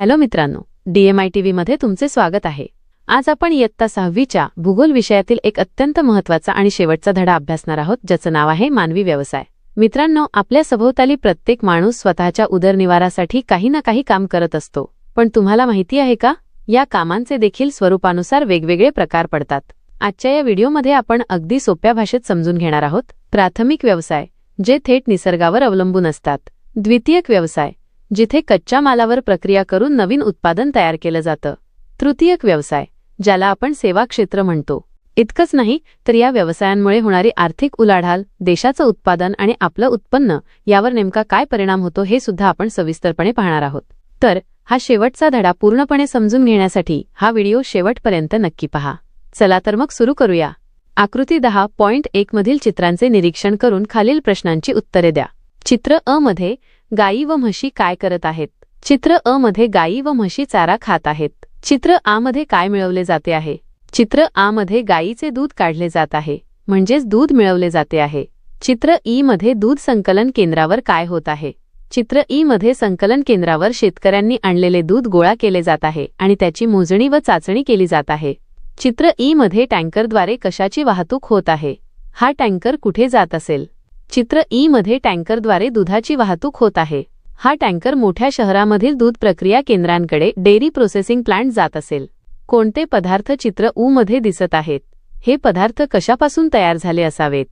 Hello मित्रांनो डीएमआय T मध्ये तुमचे स्वागत आहे. आज आपण इयत्ता सहावीच्या भूगोल विषयातील एक अत्यंत महत्त्वाचा आणि शेवटचा धडा अभ्यासणार आहोत ज्याचं नाव आहे मानवी व्यवसाय. मित्रांनो आपल्या सभोवताली प्रत्येक माणूस स्वतःच्या उदरनिवारासाठी काही ना काही काम करत असतो. पण तुम्हाला माहिती आहे का? या कामांचे देखील स्वरूपानुसार वेगवेगळे प्रकार पडतात. आजच्या या व्हिडिओमध्ये आपण अगदी सोप्या भाषेत समजून घेणार आहोत प्राथमिक व्यवसाय जे थेट निसर्गावर अवलंबून असतात. द्वितीयक व्यवसाय जिथे कच्च्या मालावर प्रक्रिया करून नवीन उत्पादन तयार केलं जातं. तृतीयक व्यवसाय ज्याला आपण सेवा क्षेत्र म्हणतो. इतकंच नाही तर या व्यवसायांमुळे होणारी आर्थिक उलाढाल देशाचं उत्पादन आणि आपलं उत्पन्न यावर नेमका काय परिणाम होतो हे सुद्धा आपण सविस्तरपणे पाहणार आहोत. तर हा शेवटचा धडा पूर्णपणे समजून घेण्यासाठी हा व्हिडिओ शेवटपर्यंत नक्की पहा. चला तर मग सुरू करूया. आकृती दहा पॉइंट एक मधील चित्रांचे निरीक्षण करून खालील प्रश्नांची उत्तरे द्या. चित्र अ मध्ये गायी व म्हशी काय करत आहेत? चित्र अ मध्ये गायी व म्हशी चारा खात आहेत. चित्र आ मध्ये काय मिळवले जाते आहे? चित्र आ मध्ये गायीचे दूध काढले जात आहे. म्हणजेच दूध मिळवले जाते आहे. चित्र ई मध्ये दूध संकलन केंद्रावर काय होत आहे? चित्र ई मध्ये संकलन केंद्रावर शेतकऱ्यांनी आणलेले दूध गोळा केले जात आहे आणि त्याची मोजणी व चाचणी केली जात आहे. चित्र ई मध्ये टँकरद्वारे कशाची वाहतूक होत आहे? हा टँकर कुठे जात असेल? चित्र ई मध्ये टँकरद्वारे दुधाची वाहतूक होत आहे. हा टँकर मोठ्या शहरामधील दूध प्रक्रिया केंद्रांकडे डेअरी प्रोसेसिंग प्लांट जात असेल. कोणते पदार्थ चित्र ऊ मध्ये दिसत आहेत? हे पदार्थ कशापासून तयार झाले असावेत?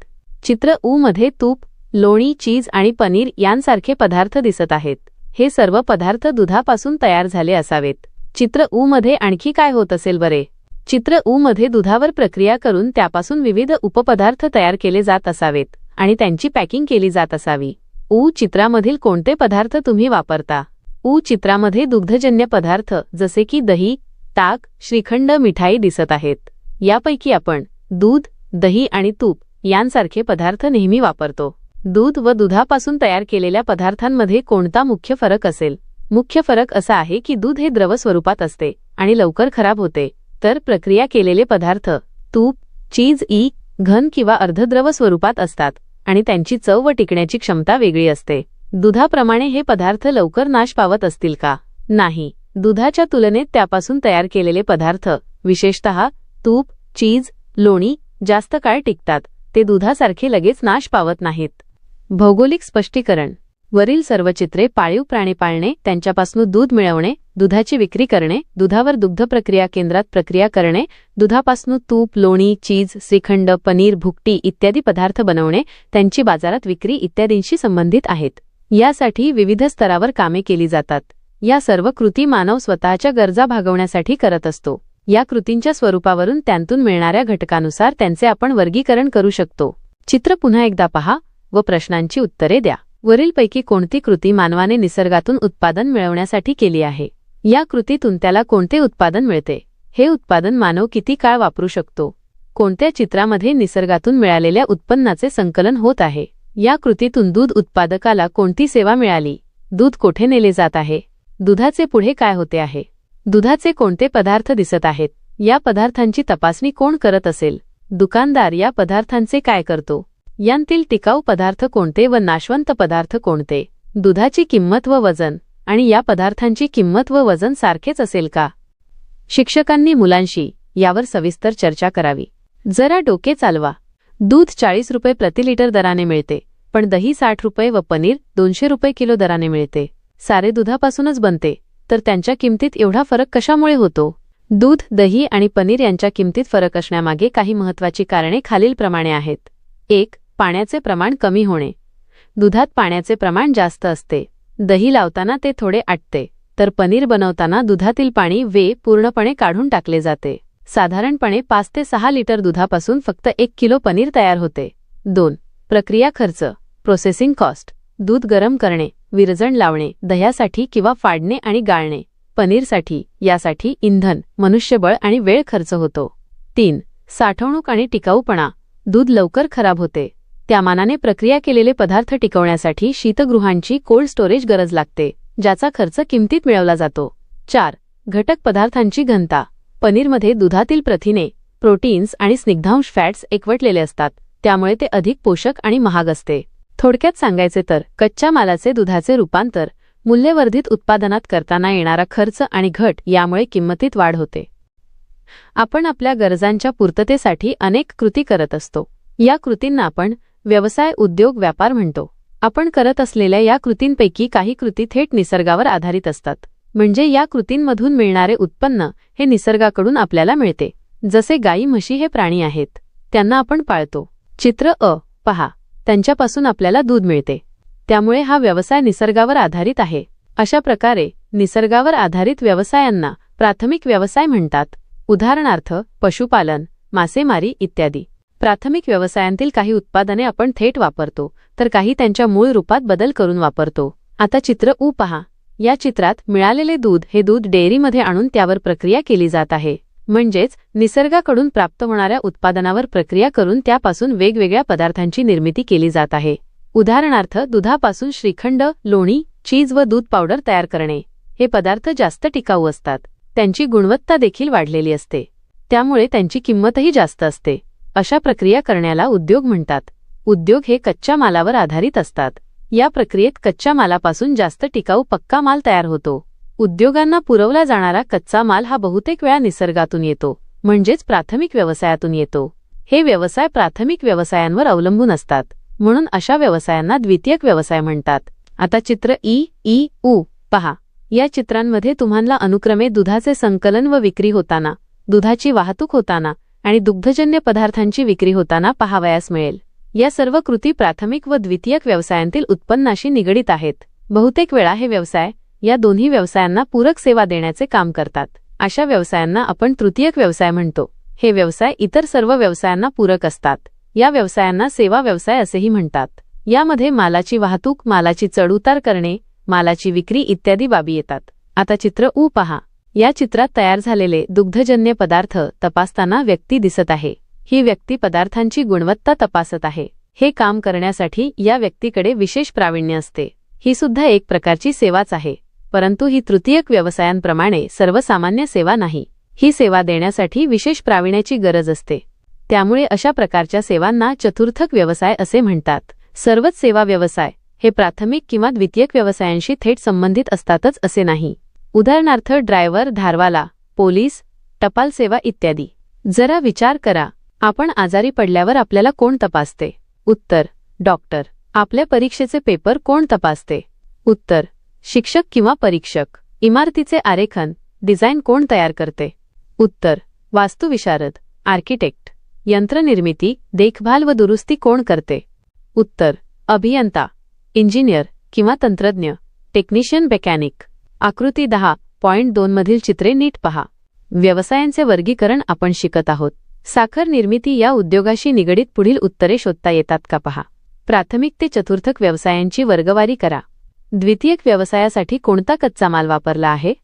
चित्र ऊ मध्ये तूप लोणी चीज आणि पनीर यांसारखे पदार्थ दिसत आहेत. हे सर्व पदार्थ दुधापासून तयार झाले असावेत. चित्र ऊ मध्ये आणखी काय होत असेल बरे? चित्र ऊ मध्ये दुधावर प्रक्रिया करून त्यापासून विविध उपपदार्थ तयार केले जात असावेत. आणि त्यांची पॅकिंग केली जात असावी. ऊ चित्रामधील कोणते पदार्थ तुम्ही वापरता? ऊ चित्रामध्ये दुग्धजन्य पदार्थ जसे की दही ताक श्रीखंड मिठाई दिसत आहेत. यापैकी आपण दूध दही आणि तूप यांसारखे पदार्थ नेहमी वापरतो. दूध व दुधापासून तयार केलेल्या पदार्थांमध्ये कोणता मुख्य फरक असेल? मुख्य फरक असा आहे की दूध हे द्रव स्वरूपात असते आणि लवकर खराब होते. तर प्रक्रिया केलेले पदार्थ तूप चीज ई घन किंवा अर्धद्रव स्वरूपात असतात आणि त्यांची चव व टिकण्याची क्षमता वेगळी असते. दुधाप्रमाणे हे पदार्थ लवकर नाश पावत असतील का? नाही. दुधाच्या तुलनेत त्यापासून तयार केलेले पदार्थ विशेषतः तूप चीज लोणी जास्त काळ टिकतात. ते दुधासारखे लगेच नाश पावत नाहीत. भौगोलिक स्पष्टीकरण. वरील सर्व चित्रे पाळीव प्राणी पाळणे त्यांच्यापासून दूध मिळवणे दुधाची विक्री करणे दुधावर दुग्ध प्रक्रिया केंद्रात प्रक्रिया करणे दुधापासून तूप लोणी चीज श्रीखंड पनीर भुकटी इत्यादी पदार्थ बनवणे त्यांची बाजारात विक्री इत्यादींशी संबंधित आहेत. यासाठी विविध स्तरावर कामे केली जातात. या सर्व कृती मानव स्वतःच्या गरजा भागवण्यासाठी करत असतो. या कृतींच्या स्वरूपावरून त्यांतून मिळणाऱ्या घटकानुसार त्यांचे आपण वर्गीकरण करू शकतो. चित्र पुन्हा एकदा पहा व प्रश्नांची उत्तरे द्या. वरीलपैकी कोणती कृती मानवाने निसर्गातून उत्पादन मिळवण्यासाठी केली आहे? या कृतीतून त्याला कोणते उत्पादन मिळते? हे उत्पादन मानव किती काळ वापरू शकतो? कोणत्या चित्रामध्ये निसर्गातून मिळालेल्या उत्पन्नाचे संकलन होत आहे? या कृतीतून दूध उत्पादकाला कोणती सेवा मिळाली? दूध कोठे नेले जात आहे? दुधाचे पुढे काय होते आहे? दुधाचे कोणते पदार्थ दिसत आहेत? या पदार्थांची तपासणी कोण करत असेल? दुकानदार या पदार्थांचे काय करतो? यांतील टिकाऊ पदार्थ कोणते व नाशवंत पदार्थ कोणते? दुधाची किंमत व वजन. आणि या पदार्थांची किंमत व वजन सारखेच असेल का? शिक्षकांनी मुलांशी यावर सविस्तर चर्चा करावी. जरा डोके चालवा. दूध चाळीस रुपये प्रति लिटर दराने मिळते पण दही साठ रुपये व पनीर दोनशे रुपये किलो दराने मिळते. सारे दुधापासूनच बनते तर त्यांच्या किमतीत एवढा फरक कशामुळे होतो? दूध दही आणि पनीर यांच्या किमतीत फरक असण्यामागे काही महत्वाची कारणे खालीलप्रमाणे आहेत. एक पाण्याचे प्रमाण कमी होणे. दुधात पाण्याचे प्रमाण जास्त असते. दही लावताना ते थोडे आटते. तर पनीर बनवताना दुधातील पाणी वे पूर्णपणे काढून टाकले जाते. साधारणपणे पाच ते सहा लिटर दुधापासून फक्त एक किलो पनीर तयार होते. दोन. प्रक्रिया खर्च. प्रोसेसिंग कॉस्ट दूध गरम करणे विरजण लावणे दह्यासाठी किंवा फाडणे आणि गाळणे. पनीरसाठी यासाठी इंधन मनुष्यबळ आणि वेळ खर्च होतो. तीन. साठवणूक आणि टिकाऊपणा. दूध लवकर खराब होते. त्या मानाने प्रक्रिया केलेले पदार्थ टिकवण्यासाठी शीतगृहांची कोल्ड स्टोरेज गरज लागते ज्याचा खर्च किमतीत मिळवला जातो. चार घटक पदार्थांची घनता. पनीरमध्ये दुधातील प्रथिने प्रोटीन्स आणि स्निग्धांश फॅट्स एकवटलेले असतात त्यामुळे ते अधिक पोषक आणि महाग असते. थोडक्यात सांगायचे तर कच्च्या मालाचे दुधाचे रूपांतर मूल्यवर्धित उत्पादनात करताना येणारा खर्च आणि घट यामुळे किंमतीत वाढ होते. आपण आपल्या गरजांच्या पूर्ततेसाठी अनेक कृती करत असतो. या कृतींना आपण व्यवसाय उद्योग व्यापार म्हणतो. आपण करत असलेल्या या कृतींपैकी काही कृती थेट निसर्गावर आधारित असतात. म्हणजे या कृतींमधून मिळणारे उत्पन्न हे निसर्गाकडून आपल्याला मिळते. जसे गाई म्हशी हे प्राणी आहेत. त्यांना आपण पाळतो. चित्र अ पहा. त्यांच्यापासून आपल्याला दूध मिळते. त्यामुळे हा व्यवसाय निसर्गावर आधारित आहे. अशा प्रकारे निसर्गावर आधारित व्यवसायांना प्राथमिक व्यवसाय म्हणतात. उदाहरणार्थ पशुपालन मासेमारी इत्यादी. प्राथमिक व्यवसायांतील काही उत्पादने आपण थेट वापरतो तर काही त्यांच्या मूळ रूपात बदल करून वापरतो. आता चित्र ऊ पहा. या चित्रात मिळालेले दूध हे दूध डेअरीमध्ये आणून त्यावर प्रक्रिया केली जात आहे. म्हणजेच निसर्गाकडून प्राप्त होणाऱ्या उत्पादनावर प्रक्रिया करून त्यापासून वेगवेगळ्या पदार्थांची निर्मिती केली जात आहे. उदाहरणार्थ दुधापासून श्रीखंड लोणी चीज व दूध पावडर तयार करणे. हे पदार्थ जास्त टिकाऊ असतात. त्यांची गुणवत्ता देखील वाढलेली असते. त्यामुळे त्यांची किंमतही जास्त असते. अशा प्रक्रिया करण्याला उद्योग म्हणतात. उद्योग हे कच्च्या मालावर आधारित असतात. या प्रक्रियेत कच्च्या मालापासून जास्त टिकाऊ पक्का माल तयार होतो. उद्योगांना पुरवला जाणारा कच्चा माल हा बहुतेक वेळा निसर्गातून येतो म्हणजेच प्राथमिक व्यवसायातून येतो. हे व्यवसाय प्राथमिक व्यवसायांवर अवलंबून असतात. म्हणून अशा व्यवसायांना द्वितीयक व्यवसाय म्हणतात. आता चित्र ई ई उ पहा. या चित्रांमध्ये तुम्हाला अनुक्रमे दुधाचे संकलन व विक्री होताना दुधाची वाहतूक होताना आणि दुग्धजन्य पदार्थांची विक्री होताना पाहावयास मिळेल. या सर्व कृती प्राथमिक व द्वितीयक व्यवसायांतील उत्पन्नाशी निगडीत आहेत. बहुतेक वेळा हे व्यवसाय या दोन्ही व्यवसायांना पूरक सेवा देण्याचे काम करतात. अशा व्यवसायांना आपण तृतीयक व्यवसाय म्हणतो. हे व्यवसाय इतर सर्व व्यवसायांना पूरक असतात. या व्यवसायांना सेवा व्यवसाय असेही म्हणतात. यामध्ये मालाची वाहतूक मालाची चढउतार करणे मालाची विक्री इत्यादी बाबी येतात. आता चित्र उ पहा. या चित्रात तयार झालेले दुग्धजन्य पदार्थ तपासताना व्यक्ती दिसत आहे. ही व्यक्ती पदार्थांची गुणवत्ता तपासत आहे. हे काम करण्यासाठी या व्यक्तीकडे विशेष प्रावीण्य असते. ही सुद्धा एक प्रकारची सेवाच आहे. परंतु ही तृतीयक व्यवसायांप्रमाणे सर्वसामान्य सेवा नाही. ही सेवा देण्यासाठी विशेष प्राविण्याची गरज असते. त्यामुळे अशा प्रकारच्या सेवांना चतुर्थक व्यवसाय असे म्हणतात. सर्वच सेवा व्यवसाय हे प्राथमिक किंवा द्वितीयक व्यवसायांशी थेट संबंधित असतातच असे नाही. उदाहरणार्थ ड्रायव्हर धारवाला पोलीस टपाल सेवा इत्यादी. जरा विचार करा. आपण आजारी पडल्यावर आपल्याला कोण तपासते? उत्तर डॉक्टर. आपल्या परीक्षेचे पेपर कोण तपासते? उत्तर शिक्षक किंवा परीक्षक. इमारतीचे आरेखन डिझाईन कोण तयार करते? उत्तर वास्तुविशारद आर्किटेक्ट. यंत्रनिर्मिती देखभाल व दुरुस्ती कोण करते? उत्तर अभियंता इंजिनियर किंवा तंत्रज्ञ. Technician mechanic. आकृती दहा पॉइंट दोनमधील चित्रे नीट पहा. व्यवसायांचे वर्गीकरण आपण शिकत आहोत. साखर निर्मिती या उद्योगाशी निगडीत पुढील उत्तरे शोधता येतात का पहा. प्राथमिक ते चतुर्थक व्यवसायांची वर्गवारी करा. द्वितीयक व्यवसायासाठी कोणता कच्चा माल वापरला आहे?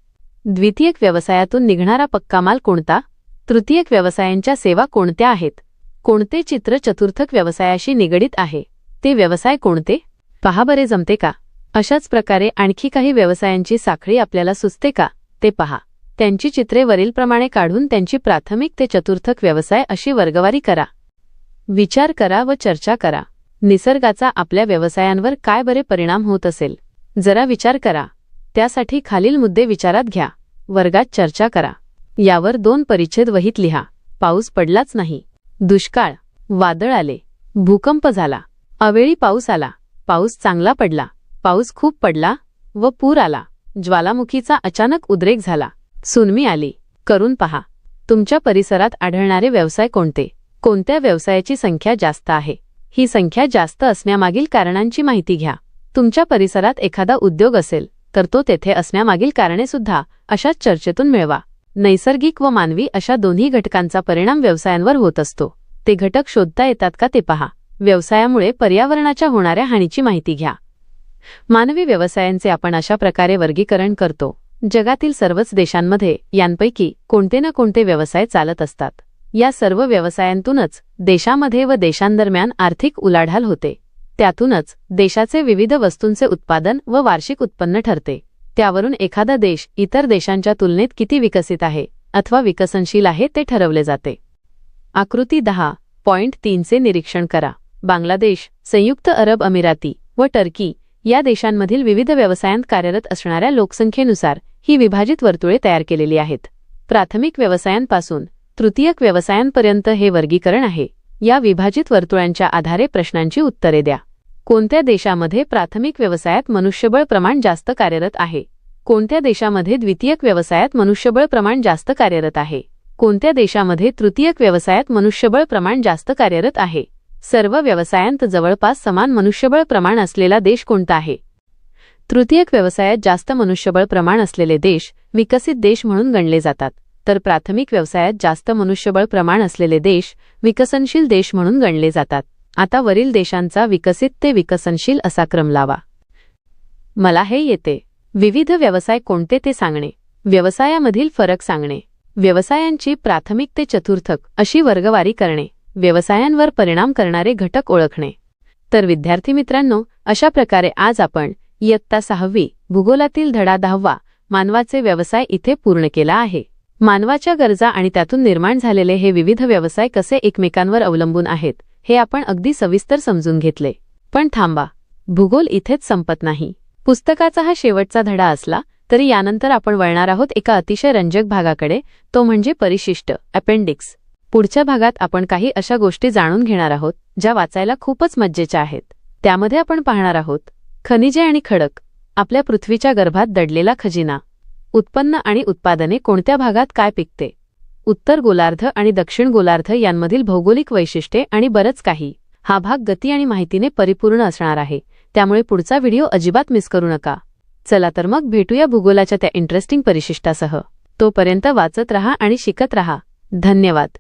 द्वितीयक व्यवसायातून निघणारा पक्का माल कोणता? तृतीयक व्यवसायांच्या सेवा कोणत्या आहेत? कोणते चित्र चतुर्थक व्यवसायाशी निगडीत आहे? ते व्यवसाय कोणते? पहा बरे जमते का? अशाच प्रकारे आणखी काही व्यवसायांची साखळी आपल्याला सुचते का ते पहा. त्यांची चित्रे वरीलप्रमाणे काढून त्यांची प्राथमिक ते चतुर्थक व्यवसाय अशी वर्गवारी करा. विचार करा व चर्चा करा. निसर्गाचा आपल्या व्यवसायांवर काय बरे परिणाम होत असेल जरा विचार करा. त्यासाठी खालील मुद्दे विचारात घ्या. वर्गात चर्चा करा. यावर दोन परिच्छेद वहीत लिहा. पाऊस पडलाच नाही. दुष्काळ. वादळ आले. भूकंप झाला. अवेळी पाऊस आला. पाऊस चांगला पडला. पाऊस खूप पडला व पूर आला. ज्वालामुखीचा अचानक उद्रेक झाला. सुनमी आली. करून पहा तुमच्या परिसरात आढळणारे व्यवसाय कोणते? कोणत्या व्यवसायाची संख्या जास्त आहे? ही संख्या जास्त असण्यामागील कारणांची माहिती घ्या. तुमच्या परिसरात एखादा उद्योग असेल तर तो तेथे असण्यामागील कारणे सुद्धा अशाच चर्चेतून मिळवा. नैसर्गिक व मानवी अशा दोन्ही घटकांचा परिणाम व्यवसायांवर होत असतो. ते घटक शोधता येतात का ते पहा. व्यवसायामुळे पर्यावरणाच्या होणाऱ्या हानीची माहिती घ्या. मानवी व्यवसायांचे आपण अशा प्रकारे वर्गीकरण करतो जगातील सर्वच देशांमध्ये यांपैकी कोणते ना कोणते व्यवसाय चालत असतात. या सर्व व्यवसायांतूनच देशामध्ये व देशांदरम्यान आर्थिक उलाढाल होते. त्यातूनच देशाचे विविध वस्तूंचे उत्पादन व वार्षिक उत्पन्न ठरते. त्यावरून एखादा देश इतर देशांच्या तुलनेत किती विकसित आहे अथवा विकसनशील आहे ते ठरवले जाते. आकृती दहा पॉइंट तीनचे निरीक्षण करा. बांगलादेश संयुक्त अरब अमिराती व टर्की या देशांमधील विविध व्यवसायांत कार्यरत असणाऱ्या लोकसंख्येनुसार ही विभाजित वर्तुळे तयार केलेली आहेत. प्राथमिक व्यवसायांपासून तृतीयक व्यवसायांपर्यंत हे वर्गीकरण आहे. या विभाजित वर्तुळांच्या आधारे प्रश्नांची उत्तरे द्या. कोणत्या देशामध्ये प्राथमिक व्यवसायात मनुष्यबळ प्रमाण जास्त कार्यरत आहे? कोणत्या देशामध्ये द्वितीयक व्यवसायात मनुष्यबळ प्रमाण जास्त कार्यरत आहे? कोणत्या देशामध्ये तृतीयक व्यवसायात मनुष्यबळ प्रमाण जास्त कार्यरत आहे? सर्व व्यवसायांत जवळपास समान मनुष्यबळ प्रमाण असलेला देश कोणता आहे? तृतीयक व्यवसायात जास्त मनुष्यबळ प्रमाण असलेले देश विकसित देश म्हणून गणले जातात. तर प्राथमिक व्यवसायात जास्त मनुष्यबळ प्रमाण असलेले देश विकसनशील देश म्हणून गणले जातात. आता वरील देशांचा विकसित ते विकसनशील असा क्रम लावा. मला हे येते. विविध व्यवसाय कोणते ते सांगणे. व्यवसायामधील फरक सांगणे. व्यवसायांची प्राथमिक ते चतुर्थक अशी वर्गवारी करणे. व्यवसायांवर परिणाम करणारे घटक ओळखणे. तर विद्यार्थी मित्रांनो अशा प्रकारे आज आपण इयत्ता सहावी भूगोलातील धडा दहावा मानवाचे व्यवसाय इथे पूर्ण केला आहे. मानवाच्या गरजा आणि त्यातून निर्माण झालेले हे विविध व्यवसाय कसे एकमेकांवर अवलंबून आहेत हे आपण अगदी सविस्तर समजून घेतले. पण थांबा भूगोल इथेच संपत नाही. पुस्तकाचा हा शेवटचा धडा असला तरी यानंतर आपण वळणार आहोत एका अतिशय रंजक भागाकडे तो म्हणजे परिशिष्ट अपेंडिक्स. पुढच्या भागात आपण काही अशा गोष्टी जाणून घेणार आहोत ज्या वाचायला खूपच मज्जेच्या आहेत. त्यामध्ये आपण पाहणार आहोत खनिजे आणि खडक आपल्या पृथ्वीच्या गर्भात दडलेला खजिना. उत्पन्न आणि उत्पादने कोणत्या भागात काय पिकते? उत्तर गोलार्ध आणि दक्षिण गोलार्ध यांमधील भौगोलिक वैशिष्ट्ये आणि बरंच काही. हा भाग गती आणि माहितीने परिपूर्ण असणार आहे त्यामुळे पुढचा व्हिडिओ अजिबात मिस करू नका. चला तर मग भेटूया भूगोलाच्या त्या इंटरेस्टिंग परिशिष्टासह. तोपर्यंत वाचत रहा आणि शिकत रहा. धन्यवाद.